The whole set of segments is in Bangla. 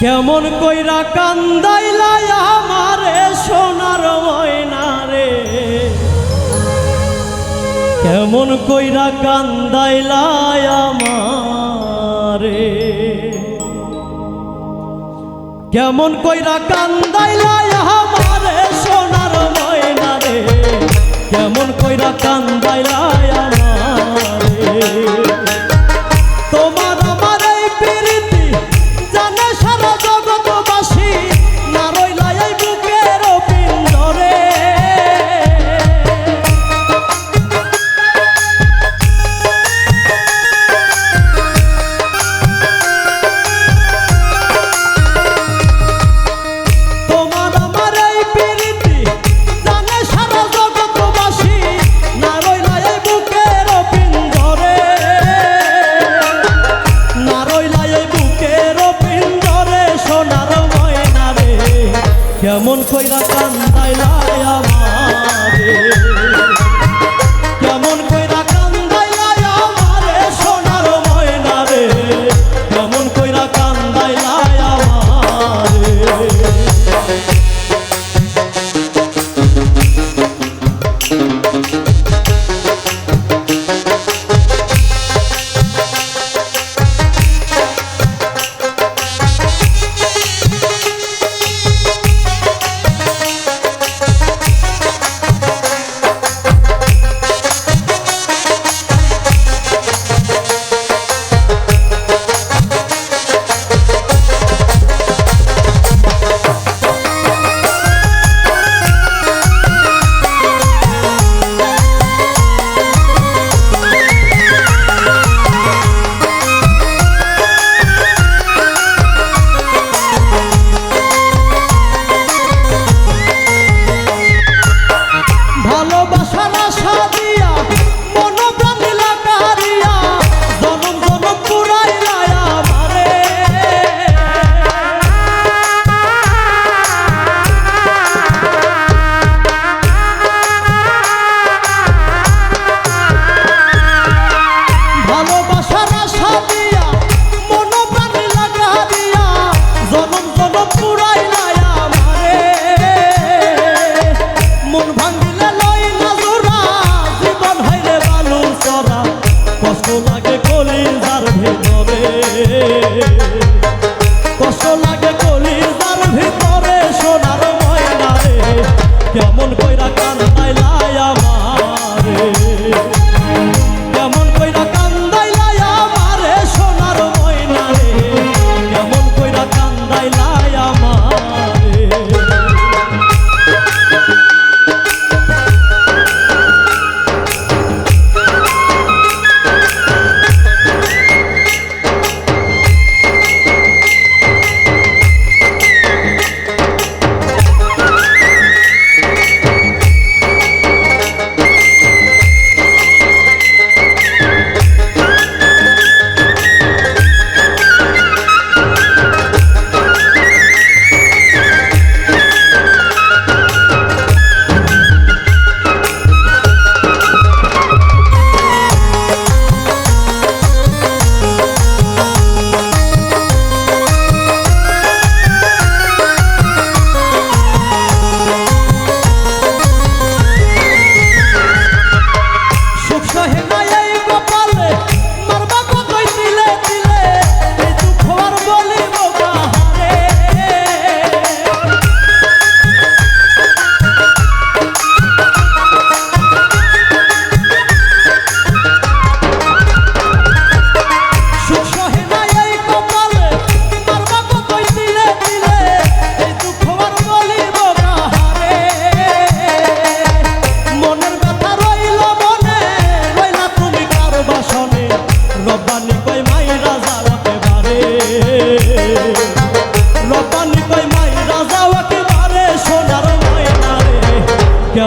কেমন কইরা কান্দাইলাই আমারে সোনার ময়না রে? কেমন কইরা কান্দাইলাই আমারে? কেমন কইরা কান্দাইলাই আমারে সোনার ময়না রে? কেমন কইরা কান্দাইলাই আমারে? কইরা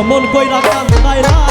মন কইরা কান্দাইরা